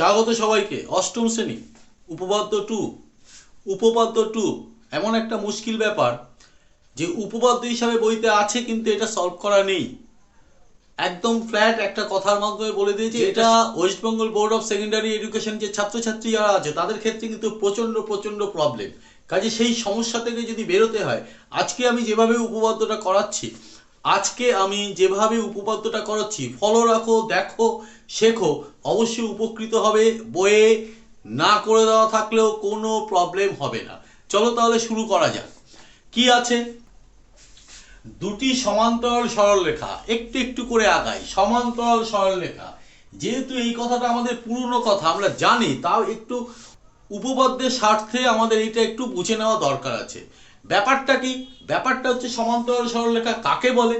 স্বাগত সবাইকে অষ্টম শ্রেণি উপপাদ্য টু। উপপাদ্য টু এমন একটা মুশকিল ব্যাপার যে উপপাদ্য হিসাবে বইতে আছে কিন্তু এটা সলভ করা নেই। একদম ফ্ল্যাট একটা কথার মাধ্যমে বলে দিয়েছে এটা West Bengal board of secondary education যে ছাত্রছাত্রী যারা আছে তাদের ক্ষেত্রে কিন্তু প্রচণ্ড প্রচণ্ড প্রবলেম কাজে সেই সমস্যা থেকে যদি বেরোতে হয় আজকে আমি যেভাবে উপপাদ্যটা করাচ্ছি আজকে আমি যেভাবে উপপাদ্যটা করাচ্ছি, ফলো রাখো, দেখো, শেখো, অবশ্যই উপকৃত হবে। বইয়ে না করে দেওয়া থাকলেও কোনো প্রবলেম হবে না। চলো তাহলে শুরু করা যাক। কি আছে? দুটি সমান্তরাল সরলরেখা, একটু একটু করে আগাই। সমান্তরাল সরলরেখা, যেহেতু এই কথাটা আমাদের পুরনো কথা, আমরা জানি, তাও একটু উপপাদ্যের স্বার্থে আমাদের এটা একটু বুঝে নেওয়া দরকার আছে। ব্যাপারটা কি? ব্যাপারটা হচ্ছে সমান্তরাল সরলরেখা কাকে বলে?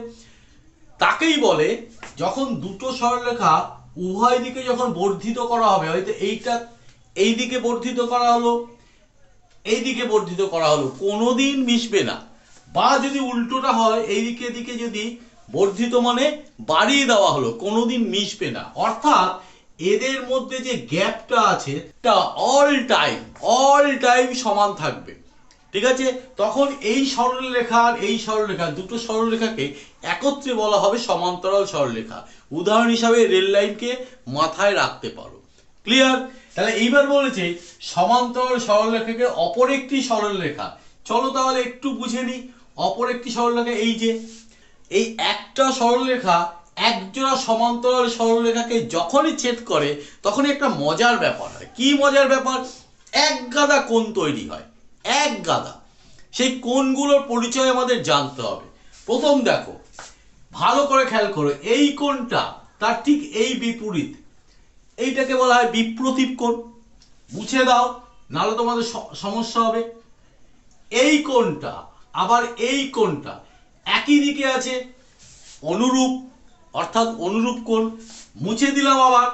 তাকেই বলে যখন দুটো সরলরেখা উভয় দিকে যখন বর্ধিত করা হবে, হয়তো এইটা এই দিকে বর্ধিত করা হলো, এই দিকে বর্ধিত করা হলো, কোনোদিন মিশবে না। বা যদি উল্টোটা হয়, এই দিকে এদিকে যদি বর্ধিত মানে বাড়িয়ে দেওয়া হলো, কোনোদিন মিশবে না। অর্থাৎ এদের মধ্যে যে গ্যাপটা আছে, তা অল টাইম অল টাইম সমান থাকবে। ঠিক আছে? তখন এই সরলরেখা আর এই সরলরেখা দুটো সরলরেখাকে একত্রে বলা হবে সমান্তরাল সরলরেখা উদাহরণ হিসাবে রেল লাইনকে মাথায় রাখতে পারো। ক্লিয়ার তাহলে এইবার বলেছে, সমান্তরাল সরলরেখাকে অপর একটি সরলরেখা চলো তাহলে একটু বুঝে নিই, অপর একটি সরলরেখা এই যে, এই একটা সরলরেখা একজোড়া সমান্তরাল সরলরেখাকে যখনই ছেদ করে, তখনই একটা মজার ব্যাপার হয়। কি মজার ব্যাপার? এক গাদা কোণ তৈরি হয়। এক গাদা। সেই কোনগুলোর পরিচয় আমাদের জানতে হবে। প্রথম দেখো, ভালো করে খেয়াল করো, এই কোণটা তার ঠিক এই বিপরীত। এইটাকে বলা হয় বিপ্রতীপ কোণ। মুছে দাও, নাহলে তোমাদের সমস্যা হবে। এই কোণটা, আবার এই কোণটা একই দিকে আছে, অনুরূপ, অর্থাৎ অনুরূপ কোণ। মুছে দিলাম আবার।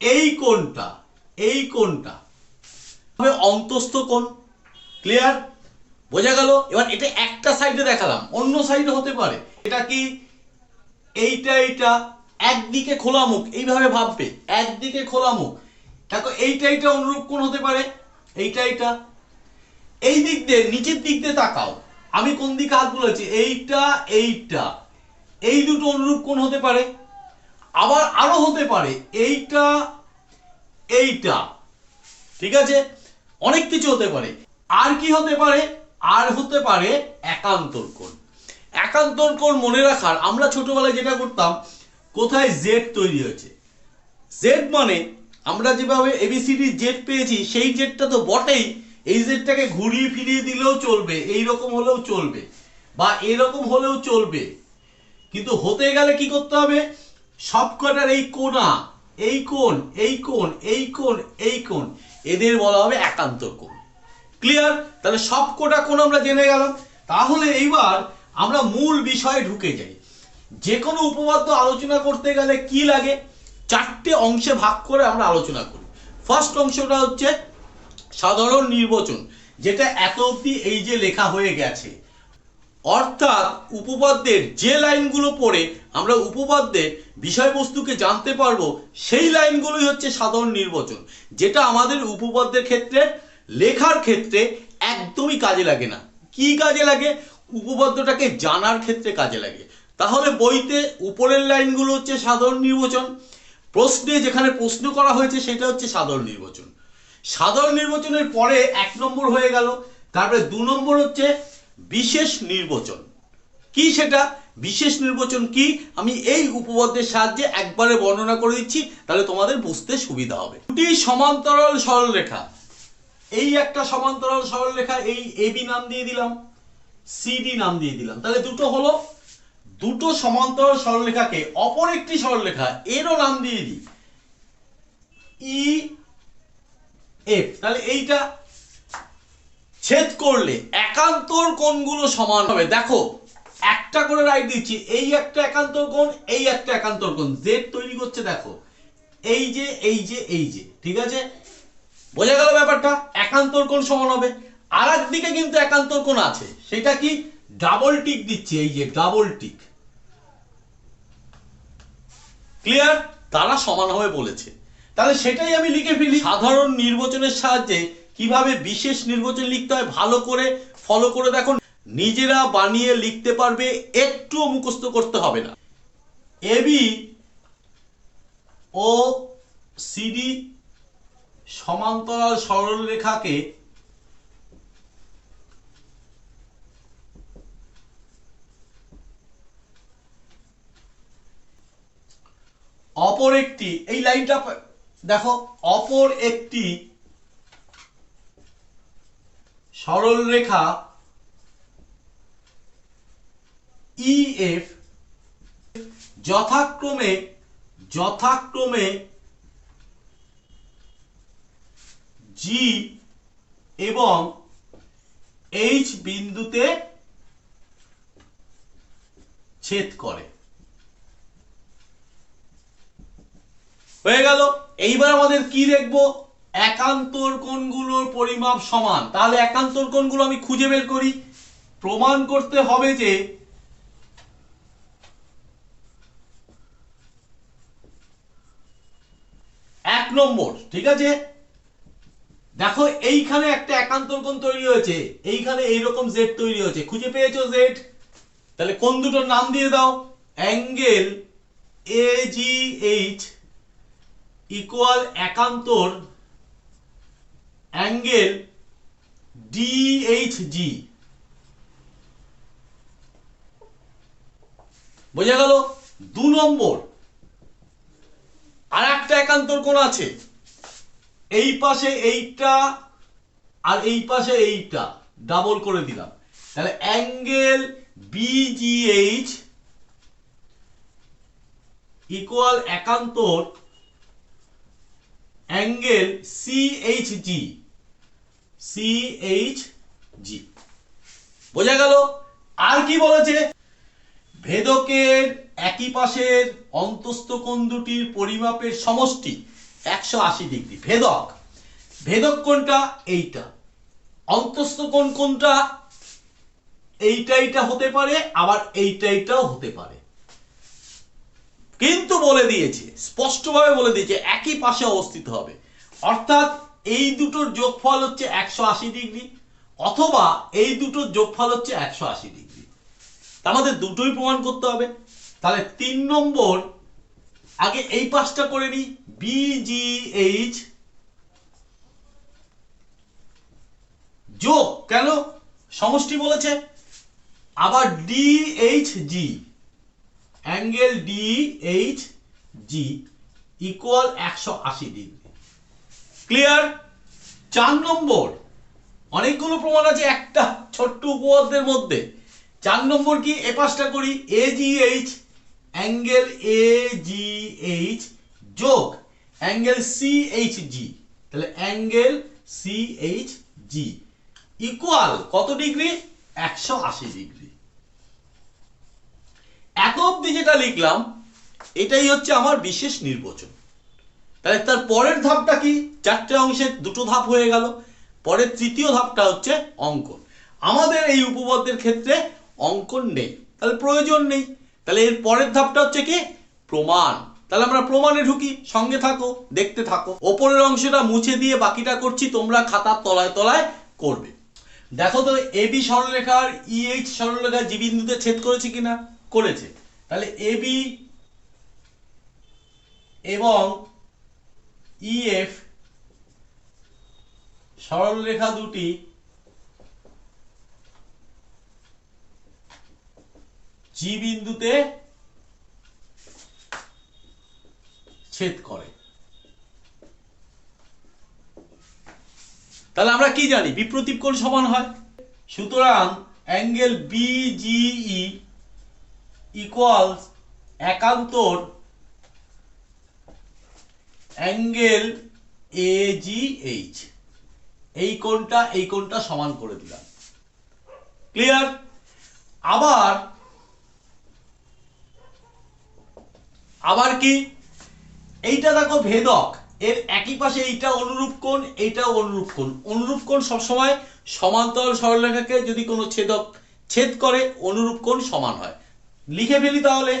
এই কোণটা এই কোণটা হবে অন্তস্থ কোণ ক্লিয়ার বোঝা গেল? এবার এটা একটা সাইডে দেখালাম, অন্য সাইডে হতে পারে। এটা কি? এইটা এইটা, একদিকে খোলা মুখ, এইভাবে ভাববে, একদিকে খোলা মুখ। দেখো, এইটা এইটা অনুরূপ কোণ হতে পারে? এইটা এইটা। এই দিক দিয়ে, নিচের দিক দিয়ে তাকাও। আমি কোন দিকে হাত বলেছি এইটা এইটা। এই দুটো অনুরূপ কোণ হতে পারে? আবার আরও হতে পারে, এইটা এইটা। ঠিক আছে? অনেক কিছু হতে পারে। আর কি হতে পারে? আর হতে পারে একান্তর কোণ। একান্তর কোণ মনে রাখার আমরা ছোটবেলায় যেটা করতাম, কোথায় জেড তৈরি হয়েছে। জেড মানে আমরা যেভাবে এবিসিডি জেড পেয়েছি, সেই জেডটা তো বটেই। এই জেডটাকে ঘুরিয়ে ফিরিয়ে দিলেও চলবে, এই রকম হলেও চলবে বা এরকম হলেও চলবে। কিন্তু হতে গেলে কি করতে হবে? সবকটার এই কোণা, এই কোণ এই কোণ এই কোণ এই কোণ। এদের বলা হবে একান্ত কোণ। ক্লিয়ার তাহলে সব কোটা কোণ আমরা জেনে গেলাম। তাহলে এইবার আমরা মূল বিষয়ে ঢুকে যাই। যে কোনো উপপাদ্য আলোচনা করতে গেলে কি লাগে? চারটে অংশে ভাগ করে আমরা আলোচনা করি। ফার্স্ট অংশটা হচ্ছে সাধারণ নির্বাচন, যেটা এত অব্দি এই যে লেখা হয়ে গেছে। অর্থাৎ উপপাদ্যের যে লাইনগুলো পড়ে আমরা উপপাদ্যের বিষয়বস্তুকে জানতে পারব, সেই লাইনগুলোই হচ্ছে সাধারণ নির্বাচন, যেটা আমাদের উপপাদ্যের ক্ষেত্রে, লেখার ক্ষেত্রে একদমই কাজে লাগে না। কি কাজে লাগে? উপপাদ্যটাকে জানার ক্ষেত্রে কাজে লাগে। তাহলে বইতে উপরের লাইনগুলো হচ্ছে সাধারণ নির্বাচন, প্রশ্নে যেখানে প্রশ্ন করা হয়েছে সেটা হচ্ছে সাধারণ নির্বাচন। সাধারণ নির্বাচনের পরে এক নম্বর হয়ে গেল, তারপরে দু নম্বর হচ্ছে বিশেষ নির্বাচন। কি সেটা? বিশেষ নির্বাচন কি? আমি এই উপপাদ্যের সাহায্যে একবারে বর্ণনা করে দিচ্ছি, তাহলে তোমাদের বুঝতে সুবিধা হবে। দুটি সমান্তরাল সরলরেখা। এই একটা সমান্তরাল সরলরেখা, এই এবি নাম দিয়ে দিলাম সিডি নাম দিয়ে দিলাম। তাহলে দুটো হলো। দুটো সমান্তরাল সরলরেখাকে অপর একটি সরলরেখা, এরও নাম দিয়ে দিই। ই এফ তাহলে এইটা ছেদ করলে একান্তর কোণগুলো সমান হবে। দেখো, একটা করে রাইট দিচ্ছি, এই একটা একান্তর কোণ, এই একটা একান্তর কোণ। জেড তৈরি করছে, দেখো, এই যে এই যে এই যে, ঠিক আছে? বোঝা গেল ব্যাপারটা? একান্তর কোণ সমান হবে। আর দিকে কিন্তু একান্তর কোণ আছে, সেটা কি? ডাবল টিক দিচ্ছে, এই যে ডাবল টিক ক্লিয়ার তারা সমান হবে বলেছে। তাহলে সেটাই আমি লিখে ফেলি। সাধারণ নির্বাচনের সাহায্যে কীভাবে বিশেষ নির্বাচন লিখতে হয় ভালো করে ফলো করে দেখো নিজেরা বানিয়ে লিখতে পারবে, একটুও মুখস্থ করতে হবে না। এবি ও সিডি সমান্তরাল সরলরেখাকে অপর একটি, এই লাইনটা দেখো, অপর একটি সরল রেখা ইএফ যথাক্রমে যথাক্রমে জি এবং এইচ বিন্দুতে ছেদ করে। হয়ে গেল। এইবার আমাদের কি দেখব? একান্তর কোণগুলোর পরিমাপ সমান। তাহলে একান্তর কোণগুলো আমি খুঁজে বের করি। প্রমাণ করতে হবে যে এক নম্বর, ঠিক আছে? দেখো, এইখানে একটা একান্তর কোণ তৈরি হয়েছে। এইখানে এইরকম জেড তৈরি হয়েছে। খুঁজে পেয়েছ জেড তাহলে কোন দুটোর নাম দিয়ে দাও। Angle A G H equal একান্তর angle DHG বোঝা গেল? দু নম্বর। আর একটা একান্তর কোণ আছে। এই পাশে এইটা আর এই পাশে এইটা। ডাবল করে দিলাম। তাহলে অ্যাঙ্গেল বিজিএইচ ইকুয়াল একান্তর অ্যাঙ্গেল সিএইচজি সিএইচজি বোঝা গেল? আর কি বলেছে? ভেদকের একই পাশের অন্তস্থ কোণ দুটির পরিমাপের সমষ্টি একশো আশি ডিগ্রি। ভেদক। ভেদক কোনটা এইটা। অন্তস্থ কোণ কোনটা এইটা এইটা হতে পারে, আবার এইটা এইটাও হতে পারে। কিন্তু বলে দিয়েছে, স্পষ্টভাবে বলে দিয়েছে একই পাশে অবস্থিত হবে। অর্থাৎ এই দুটোর যোগফল হচ্ছে একশো আশি ডিগ্রি, অথবা এই দুটোর যোগফল হচ্ছে একশো আশি ডিগ্রি। আমাদের দুটোই প্রমাণ করতে হবে। তাহলে তিন নম্বর, আগে এই পাশটা করে নিই। বিজিএইচ যোগ কেন? সমষ্টি বলেছে। আবার DHG angle DH G equal একশো আশি ডিগ্রি। ক্লিয়ার চার নম্বর। অনেকগুলো প্রমাণ আছে একটা ছোট্ট উপপাদ্যের মধ্যে। চার নম্বর কি? এ পাশটা করি। A G H angle A G H যোগ অ্যাঙ্গেল সি এইচ জি তাহলে angle C H G equal কত ডিগ্রি একশো আশি ডিগ্রি এত অব্দি যেটা লিখলাম, এটাই হচ্ছে আমার বিশেষ নির্বাচন। তাহলে তার পরের ধাপটা কি? চারটে অংশে দুটো ধাপ হয়ে গেল। পরের তৃতীয় ধাপটা হচ্ছে অঙ্কন। আমাদের এই উপপাদ্যের ক্ষেত্রে অঙ্কন নেই। তাহলে প্রয়োজন নেই। তাহলে এর পরের ধাপটা হচ্ছে কি? প্রমাণ। তাহলে আমরা প্রমাণে ঢুকি। সঙ্গে থাকো, দেখতে থাকো। ওপরের অংশটা মুছে দিয়ে বাকিটা করছি, তোমরা খাতার তলায় তলায় করবে। দেখো তো এবি সরলরেখার ইএইচ সরলরেখা জি বিন্দুতে ছেদ করেছে কিনা? করেছে। তাহলে এবি এবং ইএফ সরলরেখা দুটি জি বিন্দুতে ছেদ করে। তাহলে আমরা কি জানি? বিপ্রতীপ কোণ সমান হয়? সুতরাং অ্যাঙ্গেল বিজিই ইকুয়ালস একান্তর অ্যাঙ্গেল এজিএইচ এই কোণটা এই কোণটা সমান করে দিলাম। ক্লিয়ার আবার আবার কি? এইটা দেখো ভেদক। এর একই পাশে এইটা অনুরূপ কোণ, এইটা অনুরূপ কোণ। অনুরূপ কোণ সবসময় সমান্তরাল সরলরেখাকে যদি কোনো ছেদক, ছেদ করে, অনুরূপ কোণ সমান হয়। লিখে ফেলি তাহলে।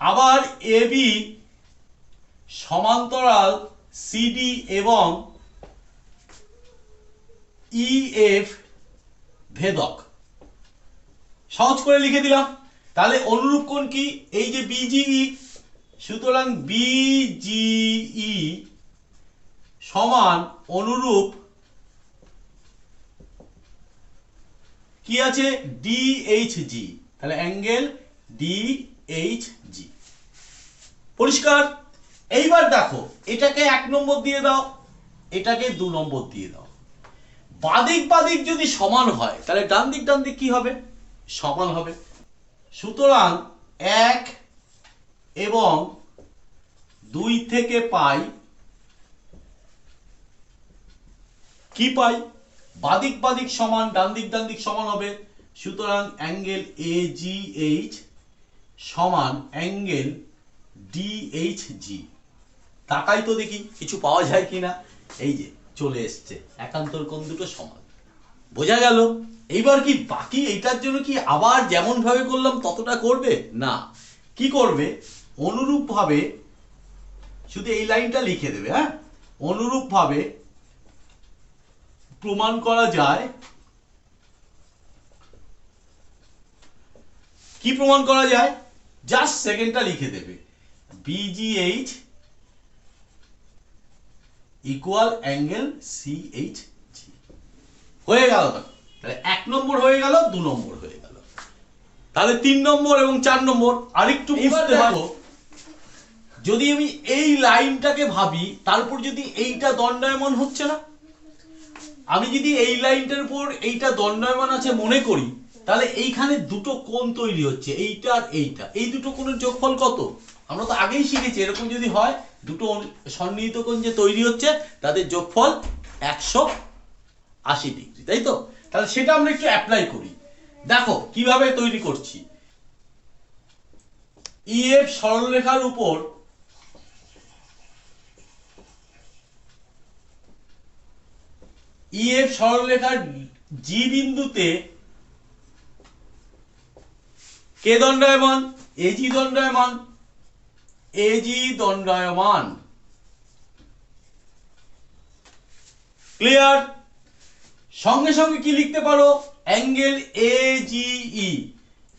আবার এবি সমান্তরাল সিডি এবং ইএফ ভেদক। সহজ করে লিখে দিলাম। তাহলে অনুরূপ কোণ কি? এই যে বিজিই সুতরাং বিজিই সমান অনুরূপ কি আছে? ডিএইচজি তাহলে অ্যাঙ্গেল ডিএইচজি পরিষ্কার? এইবার দেখো, এটাকে এক নম্বর দিয়ে দাও, এটাকে দু নম্বর দিয়ে দাও। বাদিক বাদিক যদি সমান হয়, তাহলে ডান দিক ডান দিক কি হবে? সমান হবে। সুতরাং এক এবং দুই থেকে পাই কি পাই? বাদিক বাদিক সমান, ডান দিক ডান দিক সমান হবে। সুতরাং অ্যাঙ্গেল এ জি এইচ সমান অ্যাঙ্গেল ডিএইচ জি তাকাই তো দেখি কিছু পাওয়া যায় কিনা। এই যে, চলে এসছে। একান্তর কোন দুটো সমান। বোঝা গেল, এইবার কি বাকি এইটার জন্য কি আবার যেমন ভাবে করলাম ততটা করবে? না। কি করবে? অনুরূপ ভাবে শুধু এই লাইনটা লিখে দেবে হ্যাঁ? অনুরূপ ভাবে প্রমাণ করা যায়। কি প্রমাণ করা যায়? জাস্ট সেকেন্ডটা লিখে দেবে। BGH equal angle CH G হয়ে গেল তো? তাহলে এক নম্বর হয়ে গেল দু নম্বর হয়ে গেল। তাহলে তিন নম্বর এবং চার নম্বর আরেকটু বুঝতে হবে যদি আমি এই লাইনটাকে ভাবি তারপর যদি এইটা দণ্ডায়মান হচ্ছে না? আমি যদি এই লাইনটার উপর এইটা দণ্ডায়মান আছে মনে করি তাহলে এইখানে দুটো কোণ তৈরি হচ্ছে এইটা আর এইটা। এই দুটো কোণের যোগফল কত? আমরা তো আগেই শিখেছি এরকম যদি হয় দুটো সন্নিহিত কোণ যে তৈরি হচ্ছে, তাদের যোগফল একশো আশি ডিগ্রি তাই তো? তাহলে সেটা আমরা একটু অ্যাপ্লাই করি। দেখো, কীভাবে তৈরি করছি। ইএফ সরলরেখার উপর ইএফ সরলরেখার জি বিন্দুতে কে দণ্ডায়মান? এজি দণ্ডায়মান। এজি দণ্ডায়মান। ক্লিয়ার সঙ্গে সঙ্গে কি লিখতে পারো? Angle A GE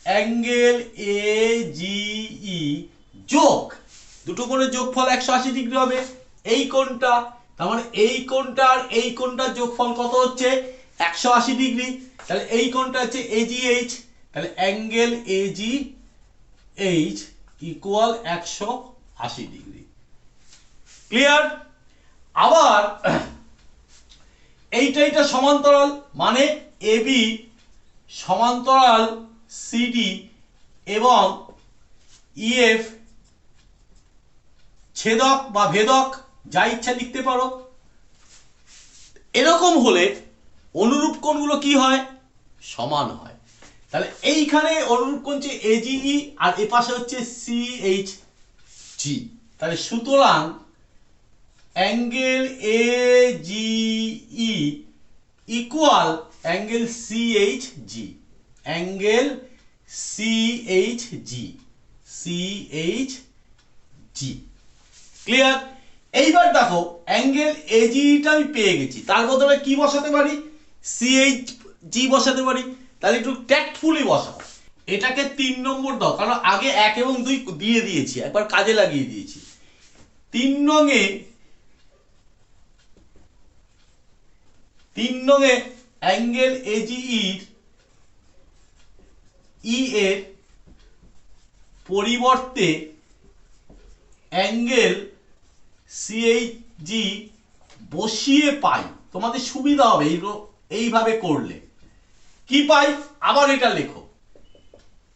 angle A GE যোগ। দুটো কোণের যোগফল একশো আশি ডিগ্রি হবে। এই কোণটা, তার মানে এই কোণটা আর এই কোণটার যোগফল কত হচ্ছে? একশো আশি ডিগ্রি। তাহলে এই কোণটা হচ্ছে এজিএইচ। তাহলে অ্যাঙ্গেল এজি এইচ ইকুয়াল একশো আশি ডিগ্রি ক্লিয়ার আবার এইটা এইটা সমান্তরাল মানে এবি সমান্তরাল সিডি এবং ইএফ ছেদক বা ভেদক, যা ইচ্ছা লিখতে পারো। এরকম হলে অনুরূপ কোণগুলো কি হয়? সমান হয়। তাহলে এইখানে হচ্ছে এজিই আর এ পাশে হচ্ছে সিএইচ জি তাহলে সুতরাং angle A E equal angle CH G angle CH G CH G clear এইবার দেখো, অ্যাঙ্গেল এজিটা আমি পেয়ে গেছি। তার বদলে কি বসাতে পারি? সিএইচ জি বসাতে পারি। তাহলে একটু ট্যাক্টফুলি বসাও। এটাকে তিন নম্বর দাও, কারণ আগে এক এবং দুই দিয়ে দিয়েছি, একবার কাজে লাগিয়ে দিয়েছি। তিন নঙে তিন নঙে অ্যাঙ্গেল এজিইর ই এর পরিবর্তে অ্যাঙ্গেল সিএইচজি বসিয়ে পাই। তোমাদের সুবিধা হবে, এই এইভাবে করলে। কি পাই? আবার এটা লেখো।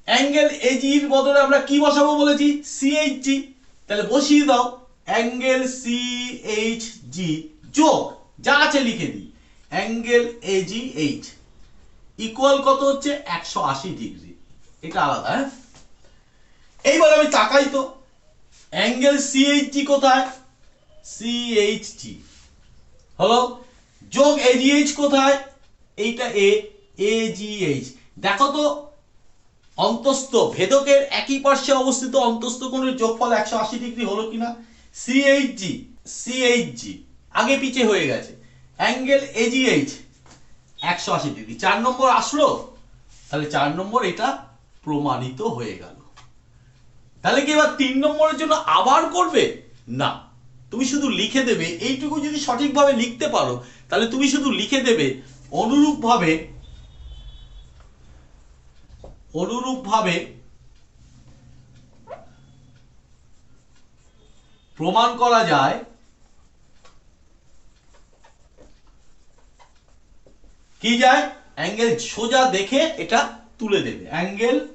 অ্যাঙ্গেল এজির বদলে আমরা কি বসাবো বলেছি? সিএইচজি তাহলে বসিয়ে দাও। অ্যাঙ্গেল সিএইচজি যোগ, যা আছে লিখে দিই। অ্যাঙ্গেল এজি এইচ ইকুয়াল কত হচ্ছে? একশো আশি ডিগ্রি। এটা আলাদা হ্যাঁ? এইবার আমি তাকাই তো। অ্যাঙ্গেল সিএইচজি কোথায়? সিএইচজি হলো? যোগ এজিএইচ কোথায়? এইটা এ এজিএইচ দেখো তো, অন্তস্থ ভেদকের একই পার্শ্বে অবস্থিত অন্তস্থ কোণের যোগফল একশো আশি ডিগ্রি হলো কিনা? সিএইচজি সিএইচজি আগে পিছে হয়ে গেছে। অ্যাঙ্গেল এজিএইচ একশো আশি ডিগ্রি। চার নম্বর আসলো? তাহলে চার নম্বর এটা প্রমাণিত হয়ে গেল। তাহলে কি এবার তিন নম্বরের জন্য আবার করবে? না। তুমি শুধু লিখে দেবে, এইটুকু যদি সঠিকভাবে লিখতে পারো, তাহলে তুমি শুধু লিখে দেবে, অনুরূপভাবে অনুরূপভাবে প্রমাণ করা যায় কি যায়? অ্যাঙ্গেল সোজা দেখে এটা তুলে দেবে। অ্যাঙ্গেল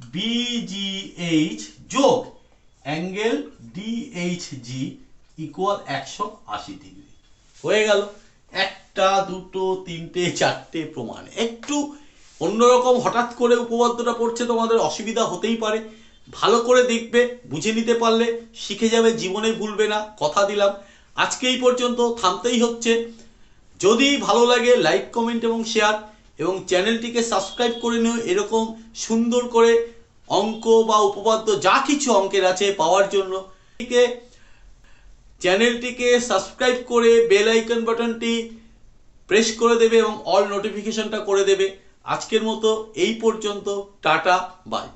বিজিএইচ যোগ অ্যাঙ্গেল ডিএইচজি ইকুয়াল একশো আশি ডিগ্রি হয়ে গেল। একটা, দুটো, তিনটে, চারটে প্রমাণ। একটু অন্যরকম হঠাৎ করে উপপাদ্যটা পড়ছে তোমাদের অসুবিধা হতেই পারে। ভালো করে দেখবে, বুঝে নিতে পারলে, শিখে যাবে, জীবনে ভুলবে না, কথা দিলাম। আজকে এই পর্যন্ত থামতেই হচ্ছে। যদি ভালো লাগে লাইক কমেন্ট এবং শেয়ার এবং চ্যানেলটিকে সাবস্ক্রাইব করে নিও। এরকম সুন্দর করে অঙ্ক বা উপপাদ্য, যা কিছু অঙ্কের আছে পাওয়ার জন্য চ্যানেলটিকে সাবস্ক্রাইব করে বেল আইকন বাটনটি প্রেস করে দেবে এবং অল নোটিফিকেশনটা করে দেবে। আজকের মতো এই পর্যন্ত টাটা বাই।